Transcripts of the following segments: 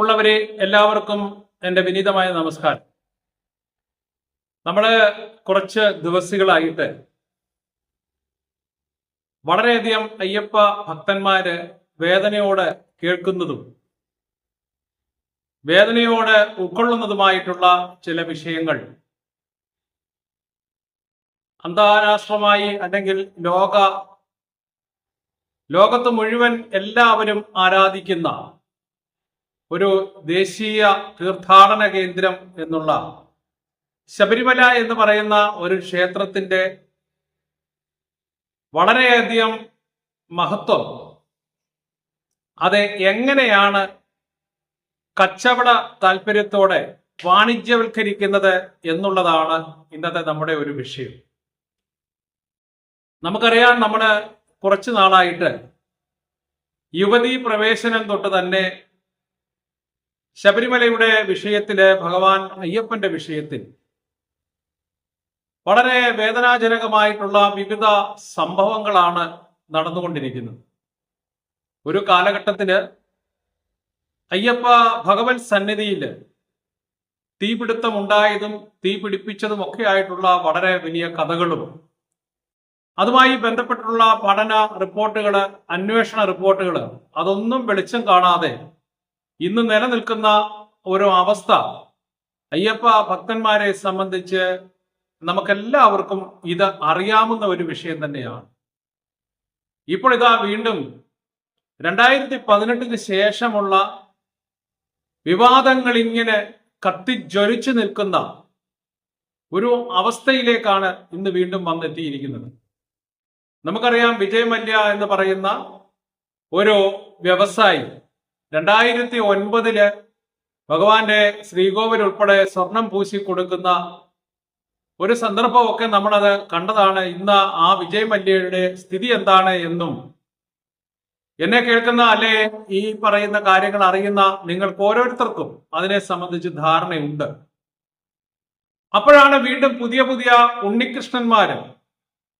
ഉള്ളവരെ എല്ലാവർക്കും എന്റെ വിനീതമായ നമസ്കാരം. നമ്മൾ കുറച്ച് ദിവസങ്ങളായിട്ട് വളരെയധികം അയ്യപ്പ ഭക്തന്മാര് വേദനയോടെ കേൾക്കുന്നതും വേദനയോടെ ഉൾക്കൊള്ളുന്നതുമായിട്ടുള്ള ചില വിഷയങ്ങൾ അന്താരാഷ്ട്രമായി അല്ലെങ്കിൽ ലോക ലോകത്ത് മുഴുവൻ എല്ലാവരും ആരാധിക്കുന്ന ഒരു ദേശീയ തീർത്ഥാടന കേന്ദ്രം എന്നുള്ള ശബരിമല എന്ന് പറയുന്ന ഒരു ക്ഷേത്രത്തിന്റെ വളരെയധികം മഹത്വം. അത് എങ്ങനെയാണ് കച്ചവട താല്പര്യത്തോടെ വാണിജ്യവൽക്കരിക്കുന്നത് എന്നുള്ളതാണ് ഇന്നത്തെ നമ്മുടെ ഒരു വിഷയം. നമുക്കറിയാം നമ്മൾ കുറച്ചു നാളായിട്ട് യുവതീ പ്രവേശനം തൊട്ട് തന്നെ ശബരിമലയുടെ വിഷയത്തിൽ ഭഗവാൻ അയ്യപ്പന്റെ വിഷയത്തിൽ വളരെ വേദനാജനകമായിട്ടുള്ള വിവിധ സംഭവങ്ങളാണ് നടന്നുകൊണ്ടിരിക്കുന്നത്. ഒരു കാലഘട്ടത്തിൽ അയ്യപ്പ ഭഗവത് സന്നിധിയിൽ തീപിടുത്തമുണ്ടായതും തീ പിടിപ്പിച്ചതും ഒക്കെ ആയിട്ടുള്ള വളരെ വലിയ കഥകളും. അതുമായി ബന്ധപ്പെട്ടുള്ള പഠന റിപ്പോർട്ടുകൾ അന്വേഷണ റിപ്പോർട്ടുകൾ അതൊന്നും വെളിച്ചം കാണാതെ ഇന്ന് നിലനിൽക്കുന്ന ഒരു അവസ്ഥ അയ്യപ്പ ഭക്തന്മാരെ സംബന്ധിച്ച് നമുക്കെല്ലാവർക്കും ഇത് അറിയാവുന്ന ഒരു വിഷയം തന്നെയാണ്. ഇപ്പോൾ ഇതാ വീണ്ടും രണ്ടായിരത്തി പതിനെട്ടിന് ശേഷമുള്ള വിവാദങ്ങൾ ഇങ്ങനെ കത്തിജ്വലിച്ചു നിൽക്കുന്ന ഒരു അവസ്ഥയിലേക്കാണ് ഇന്ന് വീണ്ടും വന്നെത്തിയിരിക്കുന്നത്. നമുക്കറിയാം വിജയ് മല്യ എന്ന് പറയുന്ന ഒരു വ്യവസായി രണ്ടായിരത്തി ഒൻപതിൽ ഭഗവാന്റെ ശ്രീകോവിൽ ഉൾപ്പെടെ സ്വർണം പൂശി കൊടുക്കുന്ന ഒരു സന്ദർഭമൊക്കെ നമ്മളത് കണ്ടതാണ്. ഇന്ന് ആ വിജയ് മല്യയുടെ സ്ഥിതി എന്താണ് എന്നും. എന്നെ കേൾക്കുന്ന അല്ലെ ഈ പറയുന്ന കാര്യങ്ങൾ അറിയുന്ന നിങ്ങൾക്ക് ഓരോരുത്തർക്കും അതിനെ സംബന്ധിച്ച് ധാരണയുണ്ട്. അപ്പോഴാണ് വീണ്ടും പുതിയ പുതിയ ഉണ്ണികൃഷ്ണന്മാര്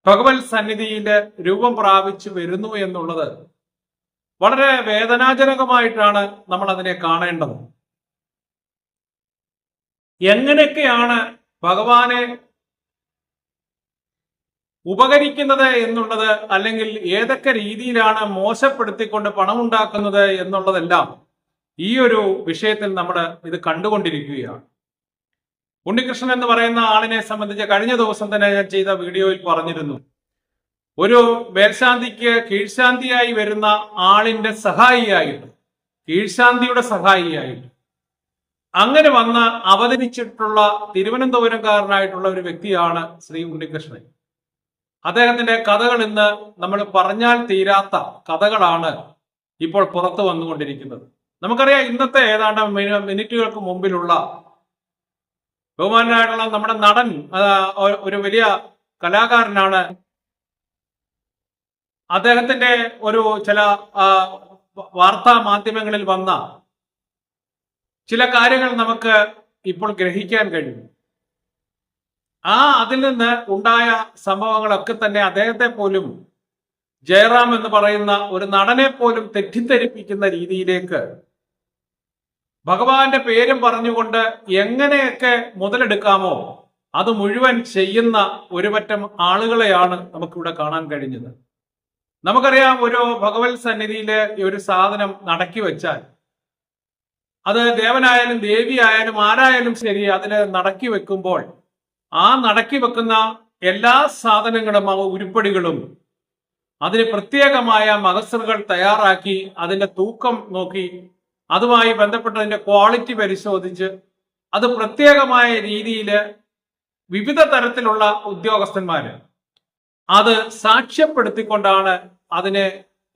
ഭഗവത് സന്നിധിയിൽ രൂപം പ്രാപിച്ചു വരുന്നു എന്നുള്ളത് വളരെ വേദനാജനകമായിട്ടാണ് നമ്മൾ അതിനെ കാണേണ്ടത്. എങ്ങനെയൊക്കെയാണ് ഭഗവാനെ ഉപകരിക്കുന്നത് എന്നുള്ളത് അല്ലെങ്കിൽ ഏതൊക്കെ രീതിയിലാണ് മോശപ്പെടുത്തിക്കൊണ്ട് പണമുണ്ടാക്കുന്നത് എന്നുള്ളതെല്ലാം ഈ ഒരു വിഷയത്തിൽ നമ്മൾ ഇത് കണ്ടുകൊണ്ടിരിക്കുകയാണ്. ഉണ്ണികൃഷ്ണൻ എന്ന് പറയുന്ന ആളിനെ സംബന്ധിച്ച് കഴിഞ്ഞ ദിവസം തന്നെ ഞാൻ ചെയ്ത വീഡിയോയിൽ പറഞ്ഞിരുന്നു. ഒരു മേൽശാന്തിക്ക് കീഴ്ശാന്തിയായി വരുന്ന ആളിന്റെ സഹായിയായിട്ട് കീഴ്ശാന്തിയുടെ സഹായിയായിട്ട്. അങ്ങനെ വന്ന് അവതരിച്ചിട്ടുള്ള തിരുവനന്തപുരംകാരനായിട്ടുള്ള ഒരു വ്യക്തിയാണ് ശ്രീ ഉണ്ണികൃഷ്ണൻ. അദ്ദേഹത്തിന്റെ കഥകൾ ഇന്ന് നമ്മൾ പറഞ്ഞാൽ തീരാത്ത കഥകളാണ് ഇപ്പോൾ പുറത്തു വന്നുകൊണ്ടിരിക്കുന്നത്. നമുക്കറിയാം ഇന്നത്തെ ഏതാണ്ട് മിനിറ്റുകൾക്ക് മുമ്പിലുള്ള ബഹുമാനായിട്ടുള്ള നമ്മുടെ നടൻ ഒരു വലിയ കലാകാരനാണ് അദ്ദേഹത്തിന്റെ ഒരു ചില വാർത്താ മാധ്യമങ്ങളിൽ വന്ന ചില കാര്യങ്ങൾ നമുക്ക് ഇപ്പോൾ ഗ്രഹിക്കാൻ കഴിയും. ആ അതിൽ നിന്ന് ഉണ്ടായ സംഭവങ്ങളൊക്കെ തന്നെ അദ്ദേഹത്തെ പോലും ജയറാം എന്ന് പറയുന്ന ഒരു നടനെ പോലും തെറ്റിദ്ധരിപ്പിക്കുന്ന രീതിയിലേക്ക് ഭഗവാന്റെ പേരും പറഞ്ഞുകൊണ്ട് എങ്ങനെയൊക്കെ മുതലെടുക്കാമോ അത് മുഴുവൻ ചെയ്യുന്ന ഒരുപറ്റം ആളുകളെയാണ് നമുക്കിവിടെ കാണാൻ കഴിഞ്ഞത്. നമുക്കറിയാം ഒരു ഭഗവത് സന്നിധിയിൽ ഈ ഒരു സാധനം നടക്കി വെച്ചാൽ അത് ദേവനായാലും ദേവിയായാലും ആരായാലും ശരി അതിൽ നടക്കി വെക്കുമ്പോൾ ആ നടക്കി വെക്കുന്ന എല്ലാ സാധനങ്ങളും ആ ഉരുപ്പടികളും അതിന് പ്രത്യേകമായ മകസറുകൾ തയ്യാറാക്കി അതിന്റെ തൂക്കം നോക്കി അതുമായി ബന്ധപ്പെട്ടതിന്റെ ക്വാളിറ്റി പരിശോധിച്ച് അത് പ്രത്യേകമായ രീതിയിൽ വിവിധ തരത്തിലുള്ള ഉദ്യോഗസ്ഥന്മാര് അത് സാക്ഷ്യപ്പെടുത്തിക്കൊണ്ടാണ് അതിനെ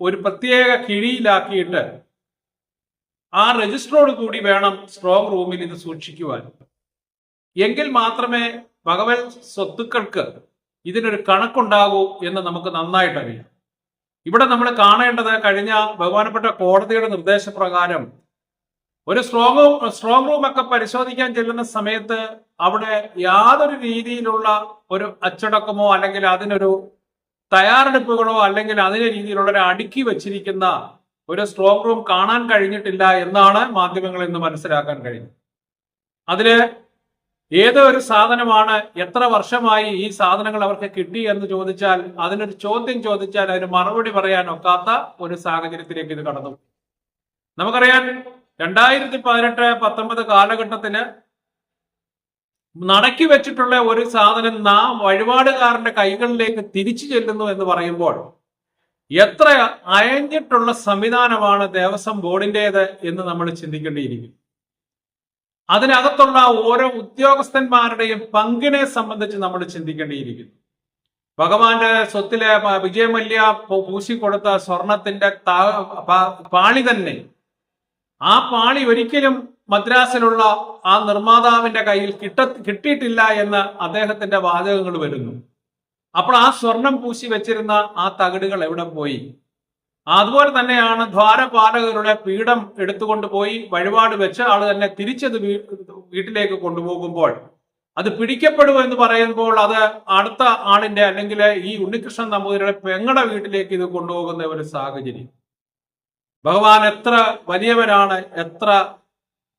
ഒരു പ്രത്യേക കിഴിയിലാക്കിയിട്ട് ആ രജിസ്റ്ററോട് കൂടി വേണം സ്ട്രോങ് റൂമിൽ ഇത് സൂക്ഷിക്കുവാൻ. എങ്കിൽ മാത്രമേ ഭഗവത് സ്വത്തുക്കൾക്ക് ഇതിനൊരു കണക്കുണ്ടാകൂ എന്ന് നമുക്ക് നന്നായിട്ട് അറിയാം. ഇവിടെ നമ്മൾ കാണേണ്ടത് കഴിഞ്ഞ ബഹുമാനപ്പെട്ട കോടതിയുടെ നിർദ്ദേശപ്രകാരം ഒരു സ്ട്രോങ് സ്ട്രോങ് റൂം ഒക്കെ പരിശോധിക്കാൻ ചെല്ലുന്ന സമയത്ത് അവിടെ യാതൊരു രീതിയിലുള്ള ഒരു അച്ചടക്കമോ അല്ലെങ്കിൽ അതിനൊരു തയ്യാറെടുപ്പുകളോ അല്ലെങ്കിൽ അതിനെ രീതിയിലുള്ള ഒരു അടുക്കി വച്ചിരിക്കുന്ന ഒരു സ്ട്രോങ് റൂം കാണാൻ കഴിഞ്ഞിട്ടില്ല എന്നാണ് മാധ്യമങ്ങൾ ഇന്ന് മനസ്സിലാക്കാൻ കഴിഞ്ഞത് അതിൽ ഏതോ ഒരു സാധനമാണ് എത്ര വർഷമായി ഈ സാധനങ്ങൾ അവർക്ക് കിട്ടി എന്ന് ചോദിച്ചാൽ അതിനൊരു ചോദ്യം ചോദിച്ചാൽ അതിന് മറുപടി പറയാൻ ഒക്കാത്ത ഒരു സാഹചര്യത്തിലേക്ക് ഇത് കടന്നു നമുക്കറിയാം രണ്ടായിരത്തി പതിനെട്ട് പത്തൊമ്പത് കാലഘട്ടത്തിന് നടക്കി വെച്ചിട്ടുള്ള ഒരു സാധനം നാം വഴിപാടുകാരന്റെ കൈകളിലേക്ക് തിരിച്ചു ചെല്ലുന്നു എന്ന് പറയുമ്പോൾ എത്ര അയഞ്ഞിട്ടുള്ള സംവിധാനമാണ് ദേവസ്വം ബോർഡിന്റെത് എന്ന് നമ്മൾ ചിന്തിക്കേണ്ടിയിരിക്കും. അതിനകത്തുള്ള ഓരോ ഉദ്യോഗസ്ഥന്മാരുടെയും പങ്കിനെ സംബന്ധിച്ച് നമ്മൾ ചിന്തിക്കേണ്ടിയിരിക്കുന്നു. ഭഗവാന്റെ സ്വത്തിലെ വിജയമല്യ പൂശിക്കൊടുത്ത സ്വർണത്തിന്റെ പാളി തന്നെ ആ പാളി ഒരിക്കലും മദ്രാസിലുള്ള ആ നിർമ്മാതാവിന്റെ കയ്യിൽ കിട്ട കിട്ടിയിട്ടില്ല എന്ന് അദ്ദേഹത്തിന്റെ വാചകങ്ങൾ വരുന്നു. അപ്പോൾ ആ സ്വർണം പൂശി വെച്ചിരുന്ന ആ തകിടുകൾ എവിടെ പോയി? അതുപോലെ തന്നെയാണ് ദ്വാരപാലകരുടെ പീഠം എടുത്തുകൊണ്ട് പോയി വഴിപാട് വെച്ച് ആൾ തന്നെ തിരിച്ചത് വീട്ടിലേക്ക് കൊണ്ടുപോകുമ്പോൾ. അത് പിടിക്കപ്പെടും എന്ന് പറയുമ്പോൾ അത് അടുത്ത ആളിന്റെ അല്ലെങ്കിൽ ഈ ഉണ്ണികൃഷ്ണൻ നമ്പൂതിരിയുടെ പെങ്ങളുടെ വീട്ടിലേക്ക് ഇത് കൊണ്ടുപോകുന്ന ഒരു സാഹചര്യം. ഭഗവാൻ എത്ര വലിയവരാണ് എത്ര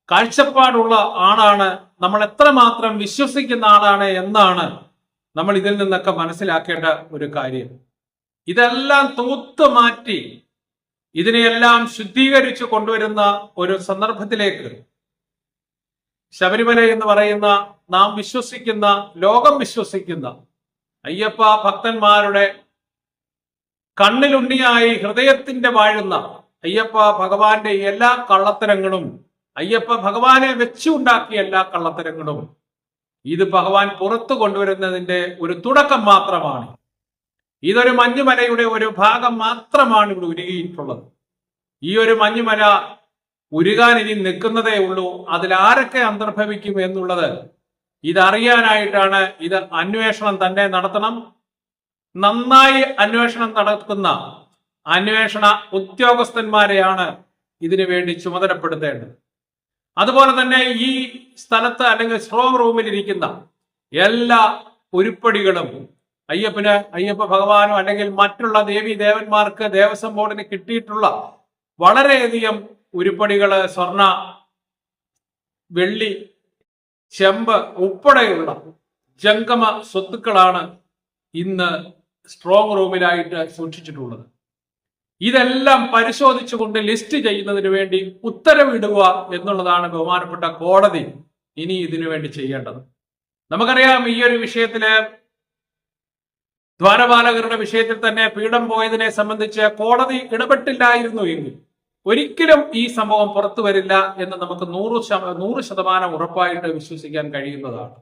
കാഴ്ചപ്പാടുള്ള ആളാണ് നമ്മൾ എത്രമാത്രം വിശ്വസിക്കുന്ന ആളാണ് എന്നാണ് നമ്മൾ ഇതിൽ നിന്നൊക്കെ മനസ്സിലാക്കേണ്ട ഒരു കാര്യം. ഇതെല്ലാം തൂത്തു മാറ്റി ഇതിനെയെല്ലാം ശുദ്ധീകരിച്ചു കൊണ്ടുവരുന്ന ഒരു സന്ദർഭത്തിലേക്ക് ശബരിമല എന്ന് പറയുന്ന നാം വിശ്വസിക്കുന്ന ലോകം വിശ്വസിക്കുന്ന അയ്യപ്പ ഭക്തന്മാരുടെ കണ്ണിലുണ്ണിയായി ഹൃദയത്തിന്റെ വാഴുന്ന അയ്യപ്പ ഭഗവാന്റെ എല്ലാ കള്ളത്തരങ്ങളും അയ്യപ്പ ഭഗവാനെ വെച്ചുണ്ടാക്കിയ എല്ലാ കള്ളത്തരങ്ങളും ഇത് ഭഗവാൻ പുറത്തു കൊണ്ടുവരുന്നതിന്റെ ഒരു തുടക്കം മാത്രമാണ്. ഇതൊരു മഞ്ഞുമലയുടെ ഒരു ഭാഗം മാത്രമാണ് ഇവിടെ ഉരുകിയിട്ടുള്ളത്. ഈ ഒരു മഞ്ഞുമല ഉരുകാൻ ഇനി നിൽക്കുന്നതേ ഉള്ളൂ. അതിൽ ആരൊക്കെ അന്തർഭവിക്കും എന്നുള്ളത് ഇതറിയാനായിട്ടാണ് ഇത് അന്വേഷണം തന്നെ നടത്തണം. നന്നായി അന്വേഷണം നടക്കുന്ന അന്വേഷണ ഉദ്യോഗസ്ഥന്മാരെയാണ് ഇതിനു വേണ്ടി ചുമതലപ്പെടുത്തേണ്ടത്. അതുപോലെ തന്നെ ഈ സ്ഥലത്ത് അല്ലെങ്കിൽ സ്ട്രോങ് റൂമിൽ ഇരിക്കുന്ന എല്ലാ ഉരുപ്പടികളും അയ്യപ്പന് അയ്യപ്പ ഭഗവാനോ അല്ലെങ്കിൽ മറ്റുള്ള ദേവി ദേവന്മാർക്ക് ദേവസ്വം ബോർഡിന് കിട്ടിയിട്ടുള്ള വളരെയധികം ഉരുപ്പടികൾ സ്വർണ വെള്ളി ചെമ്പ് ഉൾപ്പെടെയുള്ള ജംഗമ സ്വത്തുക്കളാണ് ഇന്ന് സ്ട്രോങ് റൂമിലായിട്ട് സൂക്ഷിച്ചിട്ടുള്ളത്. ഇതെല്ലാം പരിശോധിച്ചുകൊണ്ട് ലിസ്റ്റ് ചെയ്യുന്നതിന് വേണ്ടി ഉത്തരവിടുക എന്നുള്ളതാണ് ബഹുമാനപ്പെട്ട കോടതി ഇനി ഇതിനു വേണ്ടി ചെയ്യേണ്ടത്. നമുക്കറിയാം ഈ ഒരു വിഷയത്തിൽ ദ്വാരപാലകരുടെ വിഷയത്തിൽ തന്നെ പീഡം പോയതിനെ സംബന്ധിച്ച് കോടതി ഇടപെട്ടില്ലായിരുന്നു എങ്കിൽ ഒരിക്കലും ഈ സംഭവം പുറത്തു വരില്ല എന്ന് നമുക്ക് നൂറ് നൂറ് ശതമാനം ഉറപ്പായിട്ട് വിശ്വസിക്കാൻ കഴിയുന്നതാണ്.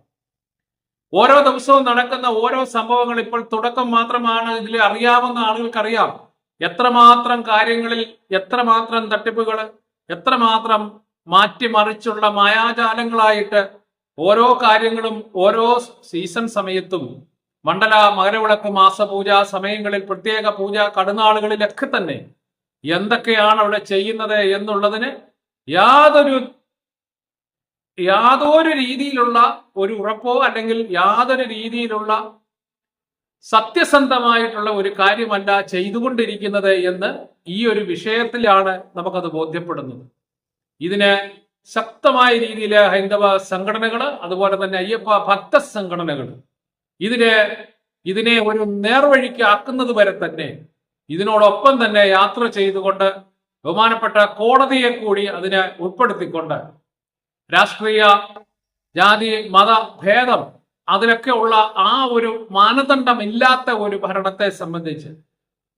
ഓരോ ദിവസവും നടക്കുന്ന ഓരോ സംഭവങ്ങൾ ഇപ്പോൾ തുടക്കം മാത്രമാണ് ഇതിൽ അറിയാവുന്ന ആളുകൾക്കറിയാം. എത്രമാത്രം കാര്യങ്ങളിൽ എത്രമാത്രം തട്ടിപ്പുകൾ എത്രമാത്രം മാറ്റിമറിച്ചുള്ള മായാജാലങ്ങളായിട്ട് ഓരോ കാര്യങ്ങളും ഓരോ സീസൺ സമയത്തും മണ്ഡല മകരവിളക്ക് മാസപൂജ സമയങ്ങളിൽ പ്രത്യേക പൂജ കടുനാളുകളിലൊക്കെ തന്നെ എന്തൊക്കെയാണ് അവിടെ ചെയ്യുന്നത് എന്നുള്ളതിന് യാതൊരു യാതൊരു രീതിയിലുള്ള ഒരു ഉറപ്പോ അല്ലെങ്കിൽ യാതൊരു രീതിയിലുള്ള സത്യസന്ധമായിട്ടുള്ള ഒരു കാര്യമല്ല ചെയ്തുകൊണ്ടിരിക്കുന്നത് എന്ന് ഈ ഒരു വിഷയത്തിലാണ് നമുക്കത് ബോധ്യപ്പെടുന്നത്. ഇതിന് ശക്തമായ രീതിയിൽ ഹൈന്ദവ സംഘടനകൾ അതുപോലെ തന്നെ അയ്യപ്പ ഭക്ത സംഘടനകൾ ഇതിന് ഇതിനെ ഒരു നേർവഴിക്ക് ആക്കുന്നത് വരെ തന്നെ ഇതിനോടൊപ്പം തന്നെ യാത്ര ചെയ്തുകൊണ്ട് ബഹുമാനപ്പെട്ട കോടതിയെ കൂടി അതിനെ ഉൾപ്പെടുത്തിക്കൊണ്ട് രാഷ്ട്രീയ ജാതി മത ഭേദം അതിലൊക്കെ ഉള്ള ആ ഒരു മാനദണ്ഡമില്ലാത്ത ഒരു ഭരണത്തെ സംബന്ധിച്ച്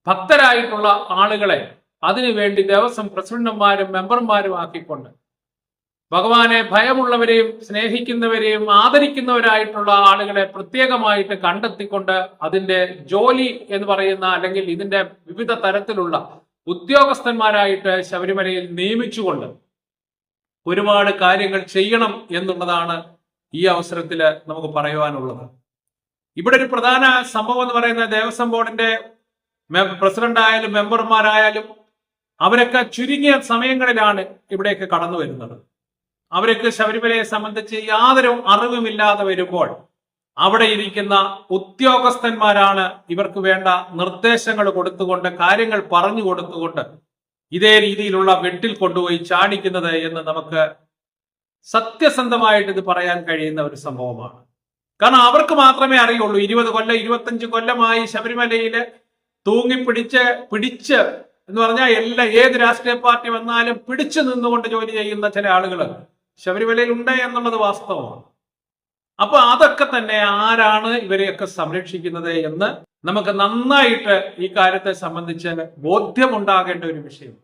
ഭക്തരായിട്ടുള്ള ആളുകളെ അതിനുവേണ്ടി ദേവസ്വം പ്രസിഡന്റുമാരും മെമ്പർമാരും ആക്കിക്കൊണ്ട് ഭഗവാനെ ഭയമുള്ളവരെയും സ്നേഹിക്കുന്നവരെയും ആദരിക്കുന്നവരായിട്ടുള്ള ആളുകളെ പ്രത്യേകമായിട്ട് കണ്ടെത്തിക്കൊണ്ട് അതിന്റെ ജോലി എന്ന് പറയുന്ന അല്ലെങ്കിൽ ഇതിന്റെ വിവിധ തരത്തിലുള്ള ഉദ്യോഗസ്ഥന്മാരായിട്ട് ശബരിമലയിൽ നിയമിച്ചുകൊണ്ട് ഒരുപാട് കാര്യങ്ങൾ ചെയ്യണം എന്നുള്ളതാണ് ഈ അവസരത്തിൽ നമുക്ക് പറയുവാനുള്ളത്. ഇവിടെ ഒരു പ്രധാന സംഭവം എന്ന് പറയുന്ന ദേവസ്വം ബോർഡിന്റെ പ്രസിഡന്റ് ആയാലും മെമ്പർമാരായാലും അവരൊക്കെ ചുരുങ്ങിയ സമയങ്ങളിലാണ് ഇവിടേക്ക് കടന്നു വരുന്നത്. അവരൊക്കെ ശബരിമലയെ സംബന്ധിച്ച് യാതൊരു അറിവുമില്ലാതെ വരുമ്പോൾ അവിടെ ഇരിക്കുന്ന ഉദ്യോഗസ്ഥന്മാരാണ് ഇവർക്ക് വേണ്ട നിർദ്ദേശങ്ങൾ കൊടുത്തുകൊണ്ട് കാര്യങ്ങൾ പറഞ്ഞു കൊടുത്തുകൊണ്ട് ഇതേ രീതിയിലുള്ള വെട്ടിൽ കൊണ്ടുപോയി ചാടിക്കുന്നത് എന്ന് നമുക്ക് സത്യസന്ധമായിട്ട് ഇത് പറയാൻ കഴിയുന്ന ഒരു സംഭവമാണ്. കാരണം അവർക്ക് മാത്രമേ അറിയുള്ളൂ. ഇരുപത് കൊല്ലം ഇരുപത്തഞ്ച് കൊല്ലമായി ശബരിമലയിൽ തൂങ്ങിപ്പിടിച്ച് പിടിച്ച് എന്ന് പറഞ്ഞാൽ എല്ലാ ഏത് രാഷ്ട്രീയ പാർട്ടി വന്നാലും പിടിച്ചു നിന്നുകൊണ്ട് ജോലി ചെയ്യുന്ന ചില ആളുകൾ ശബരിമലയിൽ ഉണ്ട് എന്നുള്ളത് വാസ്തവമാണ്. അപ്പൊ അതൊക്കെ തന്നെ ആരാണ് ഇവരെയൊക്കെ സംരക്ഷിക്കുന്നത് എന്ന് നമുക്ക് നന്നായിട്ട് ഈ കാര്യത്തെ സംബന്ധിച്ച് ബോധ്യമുണ്ടാകേണ്ട ഒരു വിഷയം.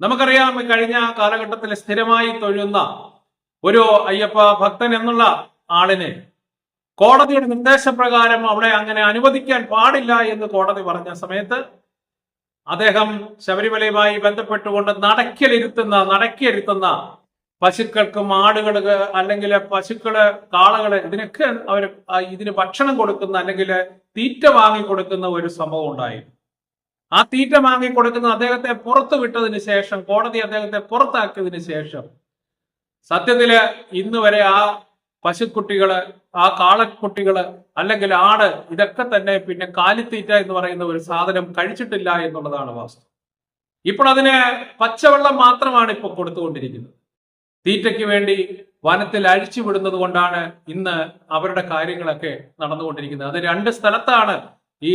നമുക്കറിയാം കഴിഞ്ഞ കാലഘട്ടത്തിൽ സ്ഥിരമായി തൊഴുന്ന ഒരു അയ്യപ്പ ഭക്തൻ എന്നുള്ള ആളിനെ കോടതിയുടെ നിർദ്ദേശപ്രകാരം അവിടെ അങ്ങനെ അനുവദിക്കാൻ പാടില്ല എന്ന് കോടതി പറഞ്ഞ സമയത്ത് അദ്ദേഹം ശബരിമലയുമായി ബന്ധപ്പെട്ടുകൊണ്ട് നടക്കലിരുത്തുന്ന നടക്കിയിരുത്തുന്ന പശുക്കൾക്കും ആടുകൾക്ക് അല്ലെങ്കിൽ പശുക്കൾ കാളകൾ ഇതിനൊക്കെ അവർ ഇതിന് ഭക്ഷണം കൊടുക്കുന്ന അല്ലെങ്കിൽ തീറ്റ വാങ്ങി കൊടുക്കുന്ന ഒരു സംഭവം ഉണ്ടായിരുന്നു ആ തീറ്റ വാങ്ങി കൊടുക്കുന്ന അദ്ദേഹത്തെ പുറത്തു വിട്ടതിന് ശേഷം കോടതി അദ്ദേഹത്തെ പുറത്താക്കിയതിന് ശേഷം സത്യത്തിൽ ഇന്ന് വരെ ആ പശുക്കുട്ടികൾ ആ കാളക്കുട്ടികൾ അല്ലെങ്കിൽ ആട് ഇതൊക്കെ തന്നെ പിന്നെ കാലിത്തീറ്റ എന്ന് പറയുന്ന ഒരു സാധനം കഴിച്ചിട്ടില്ല എന്നുള്ളതാണ് വാസ്തു ഇപ്പോൾ അതിന് പച്ചവെള്ളം മാത്രമാണ് ഇപ്പൊ കൊടുത്തുകൊണ്ടിരിക്കുന്നത്. തീറ്റയ്ക്ക് വേണ്ടി വനത്തിൽ അഴിച്ചു വിടുന്നത് കൊണ്ടാണ് ഇന്ന് അവരുടെ കാര്യങ്ങളൊക്കെ നടന്നുകൊണ്ടിരിക്കുന്നത്. അത് രണ്ട് സ്ഥലത്താണ് ഈ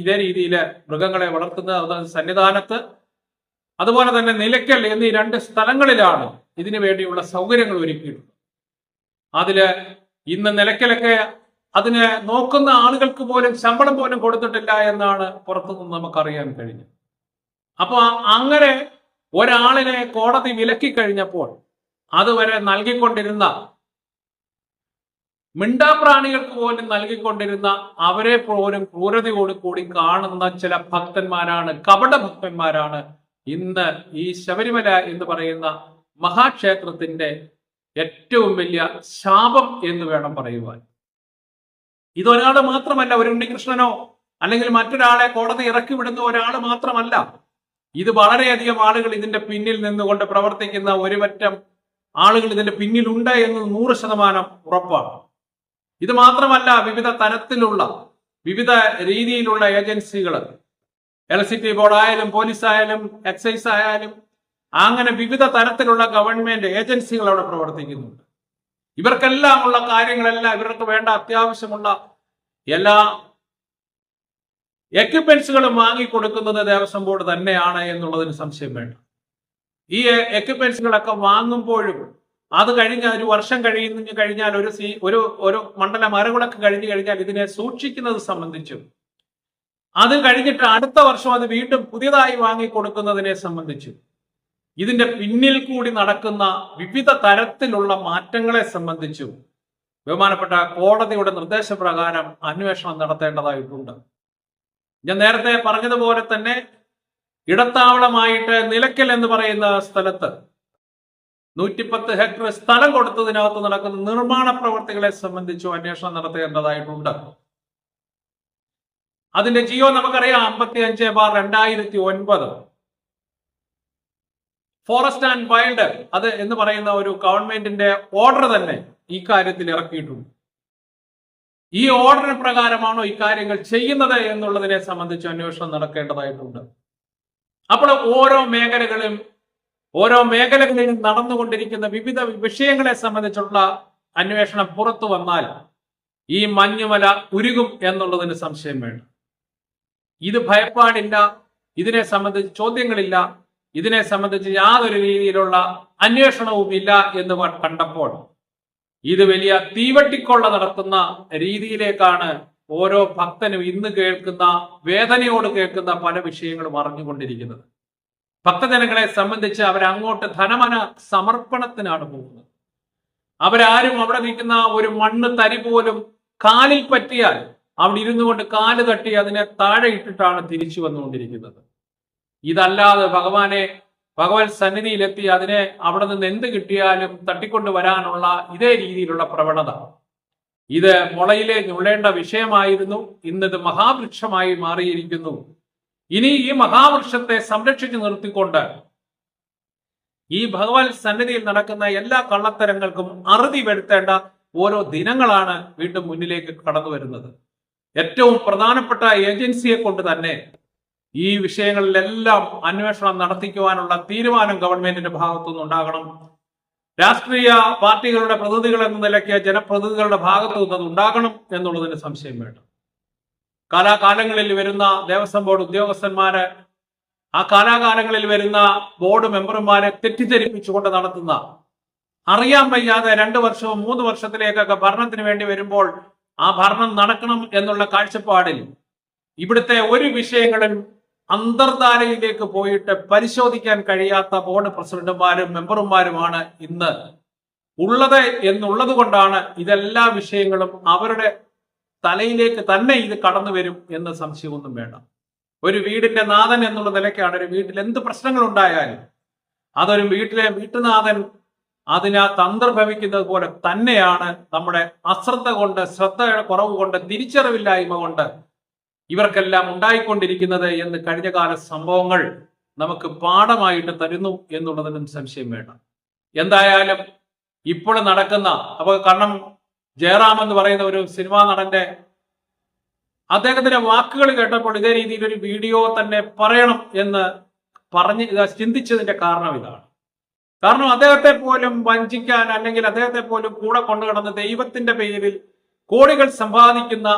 ഇതേ രീതിയിൽ മൃഗങ്ങളെ വളർത്തുന്നത്. സന്നിധാനത്ത് അതുപോലെ തന്നെ നിലയ്ക്കൽ എന്നീ രണ്ട് സ്ഥലങ്ങളിലാണ് ഇതിനു വേണ്ടിയുള്ള സൗകര്യങ്ങൾ ഒരുക്കിയിട്ടുള്ളത്. അതിൽ ഇന്ന് നിലയ്ക്കലൊക്കെ അതിന് നോക്കുന്ന ആളുകൾക്ക് പോലും ശമ്പളം പോലും കൊടുത്തിട്ടില്ല എന്നാണ് പുറത്തുനിന്ന് നമുക്കറിയാൻ കഴിഞ്ഞത്. അപ്പൊ അങ്ങനെ ഒരാളിനെ കോടതി വിലക്കി കഴിഞ്ഞപ്പോൾ അതുവരെ നൽകിക്കൊണ്ടിരുന്ന മിണ്ടാപ്രാണികൾക്ക് പോലും നൽകിക്കൊണ്ടിരുന്ന അവരെ പോലും ക്രൂരതയോട് കൂടി കാണുന്ന ചില ഭക്തന്മാരാണ് കപട ഭക്തന്മാരാണ് ഇന്ന് ഈ ശബരിമല എന്ന് പറയുന്ന മഹാക്ഷേത്രത്തിന്റെ ഏറ്റവും വലിയ ശാപം എന്ന് വേണം പറയുവാൻ. ഇതൊരാൾ മാത്രമല്ല ഒരു ഉണ്ണികൃഷ്ണനോ അല്ലെങ്കിൽ മറ്റൊരാളെ കോടതി ഇറക്കി വിടുന്ന ഒരാൾ മാത്രമല്ല. ഇത് വളരെയധികം ആളുകൾ ഇതിന്റെ പിന്നിൽ നിന്നുകൊണ്ട് പ്രവർത്തിക്കുന്ന ഒരുപറ്റം ആളുകൾ ഇതിന്റെ പിന്നിലുണ്ട് എന്ന് നൂറ് ശതമാനം ഉറപ്പാണ്. ഇത് മാത്രമല്ല വിവിധ തരത്തിലുള്ള വിവിധ രീതിയിലുള്ള ഏജൻസികൾ ഇലക്ട്രിസിറ്റി ബോർഡ് ആയാലും പോലീസ് ആയാലും എക്സൈസ് ആയാലും അങ്ങനെ വിവിധ തരത്തിലുള്ള ഗവൺമെന്റ് ഏജൻസികൾ അവിടെ പ്രവർത്തിക്കുന്നുണ്ട്. ഇവർക്കെല്ലാം ഉള്ള കാര്യങ്ങളെല്ലാം ഇവർക്ക് വേണ്ട അത്യാവശ്യമുള്ള എല്ലാ എക്യുപ്മെന്റ്സുകളും വാങ്ങിക്കൊടുക്കുന്നത് ദേവസ്വം ബോർഡ് തന്നെയാണ് എന്നുള്ളതിന് സംശയം വേണ്ട. ഈ എക്യുപ്മെന്റ്സുകളൊക്കെ വാങ്ങുമ്പോഴും അത് കഴിഞ്ഞ ഒരു വർഷം കഴിയുന്ന കഴിഞ്ഞാൽ ഒരു സി ഒരു ഒരു മണ്ഡലം മരങ്ങളൊക്കെ കഴിഞ്ഞു കഴിഞ്ഞാൽ ഇതിനെ സൂക്ഷിക്കുന്നത് സംബന്ധിച്ചും അത് കഴിഞ്ഞിട്ട് അടുത്ത വർഷം അത് വീണ്ടും പുതിയതായി വാങ്ങിക്കൊടുക്കുന്നതിനെ സംബന്ധിച്ച് ഇതിന്റെ പിന്നിൽ കൂടി നടക്കുന്ന വിവിധ തരത്തിലുള്ള മാറ്റങ്ങളെ സംബന്ധിച്ചും ബഹുമാനപ്പെട്ട കോടതിയുടെ നിർദ്ദേശപ്രകാരം അന്വേഷണം നടത്തേണ്ടതായിട്ടുണ്ട്. ഞാൻ നേരത്തെ പറഞ്ഞതുപോലെ തന്നെ ഇടത്താവളമായിട്ട് നിലയ്ക്കൽ എന്ന് പറയുന്ന സ്ഥലത്ത് നൂറ്റിപ്പത്ത് ഹെക്ടർ സ്ഥലം കൊടുത്തതിനകത്ത് നടക്കുന്ന നിർമ്മാണ പ്രവർത്തികളെ സംബന്ധിച്ചും അന്വേഷണം നടത്തേണ്ടതായിട്ടുണ്ട്. അതിന്റെ ജിയോ നമുക്കറിയാം അമ്പത്തി അഞ്ച് ബാർ രണ്ടായിരത്തി ഒൻപത് ഫോറസ്റ്റ് ആൻഡ് വൈൽഡ് അത് എന്ന് പറയുന്ന ഒരു ഗവൺമെന്റിന്റെ ഓർഡർ തന്നെ ഈ കാര്യത്തിൽ ഇറക്കിയിട്ടുണ്ട്. ഈ ഓർഡർ പ്രകാരമാണോ ഇക്കാര്യങ്ങൾ ചെയ്യുന്നത് എന്നുള്ളതിനെ സംബന്ധിച്ച് അന്വേഷണം നടക്കേണ്ടതായിട്ടുണ്ട്. അപ്പോൾ ഓരോ മേഖലകളും ഓരോ മേഖലകളിലും നടന്നുകൊണ്ടിരിക്കുന്ന വിവിധ വിഷയങ്ങളെ സംബന്ധിച്ചുള്ള അന്വേഷണം പുറത്തു വന്നാൽ ഈ മഞ്ഞുമല ഉരുകും എന്നുള്ളതിന് സംശയം വേണ്ട. ഇത് ഭയപ്പാടില്ല ഇതിനെ സംബന്ധിച്ച് ചോദ്യങ്ങളില്ല ഇതിനെ സംബന്ധിച്ച് യാതൊരു രീതിയിലുള്ള അന്വേഷണവും ഇല്ല എന്ന് കണ്ടപ്പോൾ. ഇത് വലിയ തീവട്ടിക്കൊള്ള നടത്തുന്ന രീതിയിലേക്കാണ് ഓരോ ഭക്തനും ഇന്ന് കേൾക്കുന്ന വേദനയോട് കേൾക്കുന്ന പല വിഷയങ്ങളും അറിഞ്ഞുകൊണ്ടിരിക്കുന്നത്. ഭക്തജനങ്ങളെ സംബന്ധിച്ച് അവരങ്ങോട്ട് ധനമന സമർപ്പണത്തിനാണ് പോകുന്നത്. അവരാരും അവിടെ നിൽക്കുന്ന ഒരു മണ്ണ് തരി പോലും കാലിൽ പറ്റിയാൽ അവിടെ ഇരുന്നു കൊണ്ട് കാൽ തട്ടി അതിനെ താഴെ ഇട്ടിട്ടാണ് തിരിച്ചു വന്നുകൊണ്ടിരിക്കുന്നത്. ഇതല്ലാതെ ഭഗവാനെ ഭഗവാൻ സന്നിധിയിലെത്തി അതിനെ അവിടെ നിന്ന് എന്ത് കിട്ടിയാലും തട്ടിക്കൊണ്ട് വരാനുള്ള ഇതേ രീതിയിലുള്ള പ്രവണത. ഇത് മുളയിലെ ഞുള്ളേണ്ട വിഷയമായിരുന്നു. ഇന്നത് മഹാവൃക്ഷമായി മാറിയിരിക്കുന്നു. ഇനി ഈ മഹാവൃക്ഷത്തെ സംരക്ഷിച്ചു നിർത്തിക്കൊണ്ട് ഈ ഭഗവാൻ സന്നിധിയിൽ നടക്കുന്ന എല്ലാ കള്ളത്തരങ്ങൾക്കും അറുതി വരുത്തേണ്ട ഓരോ ദിനങ്ങളാണ് വീണ്ടും മുന്നിലേക്ക് കടന്നു വരുന്നത്. ഏറ്റവും പ്രധാനപ്പെട്ട ഏജൻസിയെ കൊണ്ട് തന്നെ ഈ വിഷയങ്ങളിലെല്ലാം അന്വേഷണം നടത്തിക്കുവാനുള്ള തീരുമാനം ഗവൺമെന്റിന്റെ ഭാഗത്തുനിന്ന് ഉണ്ടാകണം. രാഷ്ട്രീയ പാർട്ടികളുടെ പ്രതിനിധികൾ എന്ന നിലയ്ക്ക് ജനപ്രതിനിധികളുടെ ഭാഗത്തു നിന്ന് ഉണ്ടാകണം എന്നുള്ളതിന് സംശയം വേണ്ട. കാലാകാലങ്ങളിൽ വരുന്ന ദേവസ്വം ബോർഡ് ഉദ്യോഗസ്ഥന്മാര് ആ കാലാകാലങ്ങളിൽ വരുന്ന ബോർഡ് മെമ്പർമാരെ തെറ്റിദ്ധരിപ്പിച്ചുകൊണ്ട് നടത്തുന്ന അറിയാൻ വയ്യാതെ രണ്ട് വർഷവും മൂന്ന് വർഷത്തിലേക്കൊക്കെ ഭരണത്തിന് വേണ്ടി വരുമ്പോൾ ആ ഭരണം നടക്കണം എന്നുള്ള കാഴ്ചപ്പാടിൽ ഇവിടുത്തെ ഒരു വിഷയങ്ങളും അന്തർധാരയിലേക്ക് പോയിട്ട് പരിശോധിക്കാൻ കഴിയാത്ത ബോർഡ് പ്രസിഡന്റുമാരും മെമ്പർമാരുമാണ് ഇന്ന് ഉള്ളത് എന്നുള്ളത് കൊണ്ടാണ് ഇതെല്ലാ വിഷയങ്ങളും അവരുടെ തലയിലേക്ക് തന്നെ ഇത് കടന്നു വരും എന്ന് സംശയമൊന്നും വേണ്ട. ഒരു വീടിന്റെ നാഥൻ എന്നുള്ള നിലയ്ക്കാണ് ഒരു വീട്ടിൽ എന്ത് പ്രശ്നങ്ങൾ ഉണ്ടായാലും അതൊരു വീട്ടിലെ വീട്ടുനാഥൻ അതിനകത്ത് തന്ത്രഭവിക്കുന്നത് പോലെ തന്നെയാണ് നമ്മുടെ അശ്രദ്ധ കൊണ്ട് ശ്രദ്ധയുടെ കുറവ് കൊണ്ട് തിരിച്ചറിവില്ലായ്മ കൊണ്ട് ഇവർക്കെല്ലാം ഉണ്ടായിക്കൊണ്ടിരിക്കുന്നത് എന്ന് കഴിഞ്ഞകാല സംഭവങ്ങൾ നമുക്ക് പാഠമായിട്ട് തരുന്നു എന്നുള്ളതിനും സംശയം വേണ്ട. എന്തായാലും ഇപ്പോൾ നടക്കുന്ന അപ്പൊ കാരണം ജയറാം എന്ന് പറയുന്ന ഒരു സിനിമാ നടന്റെ അദ്ദേഹത്തിന്റെ വാക്കുകൾ കേട്ടപ്പോൾ ഇതേ രീതിയിൽ ഒരു വീഡിയോ തന്നെ പറയണം എന്ന് പറഞ്ഞ് ചിന്തിച്ചതിന്റെ കാരണം ഇതാണ്. കാരണം അദ്ദേഹത്തെ പോലും വഞ്ചിക്കാൻ അല്ലെങ്കിൽ അദ്ദേഹത്തെ പോലും കൂടെ കൊണ്ടുകിടന്ന് ദൈവത്തിന്റെ പേരിൽ കോടികൾ സമ്പാദിക്കുന്ന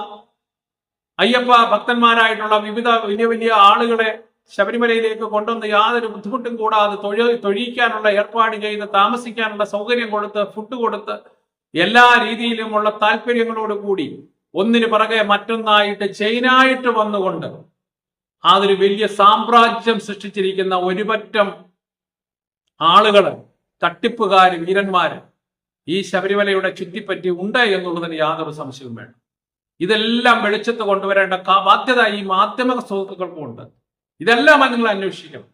അയ്യപ്പ ഭക്തന്മാരായിട്ടുള്ള വിവിധ വലിയ വലിയ ആളുകളെ ശബരിമലയിലേക്ക് കൊണ്ടുവന്ന് യാതൊരു ബുദ്ധിമുട്ടും കൂടാതെ തൊഴി തൊഴിയിക്കാനുള്ള ഏർപ്പാട് ചെയ്ത് താമസിക്കാനുള്ള സൗകര്യം കൊടുത്ത് ഫുഡ് കൊടുത്ത് എല്ലാ രീതിയിലുമുള്ള താല്പര്യങ്ങളോട് കൂടി ഒന്നിന് പിറകെ മറ്റൊന്നായിട്ട് ചെയിനായിട്ട് വന്നുകൊണ്ട് അതൊരു വലിയ സാമ്രാജ്യം സൃഷ്ടിച്ചിരിക്കുന്ന ഒരുപറ്റം ആളുകൾ തട്ടിപ്പുകാർ വീരന്മാര് ഈ ശബരിമലയുടെ ചുറ്റിപ്പറ്റി ഉണ്ട് എന്നുള്ളതിന് യാതൊരു സംശയവും വേണം ഇതെല്ലാം വെളിച്ചത്ത് കൊണ്ടുവരേണ്ട ബാധ്യത ഈ മാധ്യമ സുഹൃത്തുക്കൾക്കും ഉണ്ട്. ഇതെല്ലാം നിങ്ങൾ അന്വേഷിക്കണം.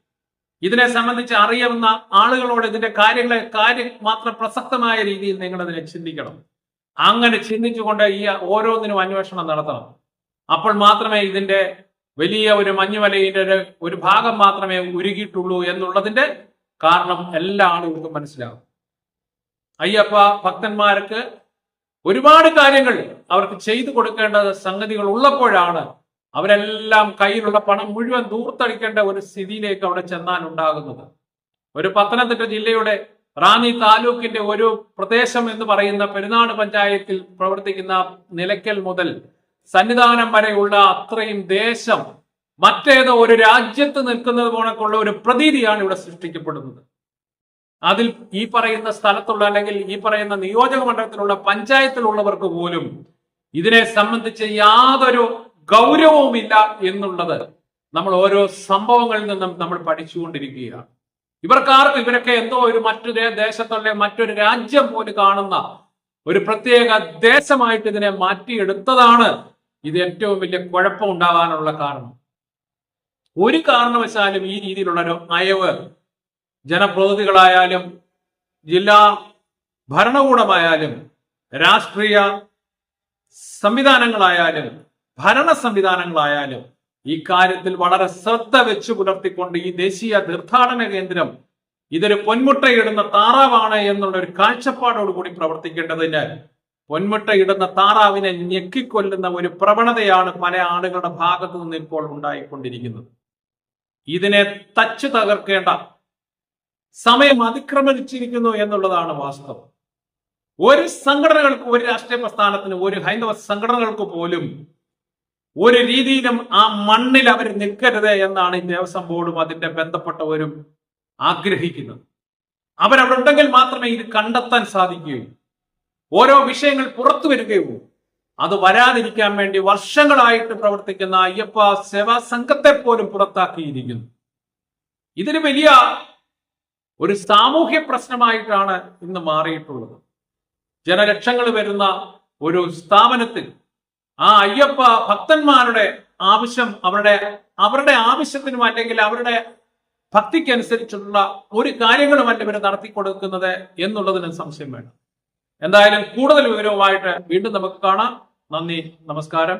ഇതിനെ സംബന്ധിച്ച് അറിയാവുന്ന ആളുകളോട് ഇതിന്റെ കാര്യങ്ങളെ കാര്യം മാത്രം പ്രസക്തമായ രീതിയിൽ നിങ്ങൾ അതിനെ ചിന്തിക്കണം. അങ്ങനെ ചിന്തിച്ചുകൊണ്ട് ഈ ഓരോന്നിനും അന്വേഷണം നടത്തണം. അപ്പോൾ മാത്രമേ ഇതിന്റെ വലിയ ഒരു മഞ്ഞുമലയുടെ ഒരു ഒരു ഭാഗം മാത്രമേ ഉരുകിയിട്ടുള്ളൂ എന്നുള്ളതിന്റെ കാരണം എല്ലാ ആളുകൾക്കും മനസ്സിലാവും. അയ്യപ്പ ഭക്തന്മാർക്ക് ഒരുപാട് കാര്യങ്ങൾ അവർക്ക് ചെയ്തു കൊടുക്കേണ്ട സംഗതികൾ ഉള്ളപ്പോഴാണ് അവരെല്ലാം കയ്യിലുള്ള പണം മുഴുവൻ ദൂർത്തടിക്കേണ്ട ഒരു സ്ഥിതിയിലേക്ക് അവിടെ ചെന്നാൽ ഉണ്ടാകുന്നത് ഒരു പത്തനംതിട്ട ജില്ലയുടെ റാന്നി താലൂക്കിന്റെ ഒരു പ്രദേശം എന്ന് പറയുന്ന പെരുന്നാട് പഞ്ചായത്തിൽ പ്രവർത്തിക്കുന്ന നിലയ്ക്കൽ മുതൽ സന്നിധാനം വരെയുള്ള അത്രയും ദേശം മറ്റേതോ ഒരു രാജ്യത്ത് നിൽക്കുന്നത് പോണക്കുള്ള ഒരു പ്രതീതിയാണ് ഇവിടെ സൃഷ്ടിക്കപ്പെടുന്നത്. അതിൽ ഈ പറയുന്ന സ്ഥലത്തുള്ള അല്ലെങ്കിൽ ഈ പറയുന്ന നിയോജക മണ്ഡലത്തിലുള്ള പഞ്ചായത്തിലുള്ളവർക്ക് പോലും ഇതിനെ സംബന്ധിച്ച് യാതൊരു ഗൗരവവുമില്ല എന്നുള്ളത് നമ്മൾ ഓരോ സംഭവങ്ങളിൽ നിന്നും നമ്മൾ പഠിച്ചുകൊണ്ടിരിക്കുകയാണ്. ഇവർക്കാർക്കും ഇവരൊക്കെ എന്തോ ഒരു മറ്റൊരു ദേശത്തുള്ള മറ്റൊരു രാജ്യം പോലും കാണുന്ന ഒരു പ്രത്യേക ദേശമായിട്ട് ഇതിനെ മാറ്റിയെടുത്തതാണ് ഇത് ഏറ്റവും വലിയ കുഴപ്പം ഉണ്ടാകാനുള്ള കാരണം. ഒരു കാരണവശാലും ഈ രീതിയിലുള്ള അയവ് ജനപ്രതിനിധികളായാലും ജില്ലാ ഭരണകൂടമായാലും രാഷ്ട്രീയ സംവിധാനങ്ങളായാലും ഭരണ സംവിധാനങ്ങളായാലും ഈ കാര്യത്തിൽ വളരെ ശ്രദ്ധ വെച്ച് പുലർത്തിക്കൊണ്ട് ഈ ദേശീയ തീർത്ഥാടന കേന്ദ്രം ഇതൊരു പൊന്മുട്ടയിടുന്ന താറാവാണ് എന്നുള്ള ഒരു കാഴ്ചപ്പാടോടുകൂടി പ്രവർത്തിക്കേണ്ടതിന് പൊന്മുട്ടയിടുന്ന താറാവിനെ ഞെക്കിക്കൊല്ലുന്ന ഒരു പ്രവണതയാണ് പല ആളുകളുടെ ഭാഗത്തു നിന്ന് ഇപ്പോൾ ഉണ്ടായിക്കൊണ്ടിരിക്കുന്നത്. ഇതിനെ തച്ചു തകർക്കേണ്ട. സമയം അതിക്രമിച്ചിരിക്കുന്നു എന്നുള്ളതാണ് വാസ്തവം. ഒരു സംഘടനകൾക്ക് ഒരു രാഷ്ട്രീയ പ്രസ്ഥാനത്തിന് ഒരു ഹൈന്ദവ സംഘടനകൾക്ക് പോലും ഒരു രീതിയിലും ആ മണ്ണിൽ അവർ നിൽക്കരുത് എന്നാണ് ഈ ദേവസ്വം ബോർഡും അതിന്റെ ബന്ധപ്പെട്ടവരും ആഗ്രഹിക്കുന്നത്. അവരവിടെ ഉണ്ടെങ്കിൽ മാത്രമേ ഇത് കണ്ടെത്താൻ സാധിക്കുകയുള്ളൂ. ഓരോ വിഷയങ്ങൾ പുറത്തു വരികയുള്ളൂ. അത് വരാതിരിക്കാൻ വേണ്ടി വർഷങ്ങളായിട്ട് പ്രവർത്തിക്കുന്ന അയ്യപ്പ സേവാ സംഘത്തെ പോലും പുറത്താക്കിയിരിക്കുന്നു. ഇതിന് വലിയ ഒരു സാമൂഹ്യ പ്രശ്നമായിട്ടാണ് ഇന്ന് മാറിയിട്ടുള്ളത്. ജനലക്ഷങ്ങൾ വരുന്ന ഒരു സ്ഥാപനത്തിൽ ആ അയ്യപ്പ ഭക്തന്മാരുടെ ആവശ്യം അവരുടെ അവരുടെ ആവശ്യത്തിനും അല്ലെങ്കിൽ അവരുടെ ഭക്തിക്കനുസരിച്ചുള്ള ഒരു കാര്യങ്ങളുമല്ല ഇവർ നടത്തി കൊടുക്കുന്നത് എന്നുള്ളതിന് സംശയം വേണം. എന്തായാലും കൂടുതൽ വിവരവുമായിട്ട് വീണ്ടും നമുക്ക് കാണാം. നന്ദി നമസ്കാരം.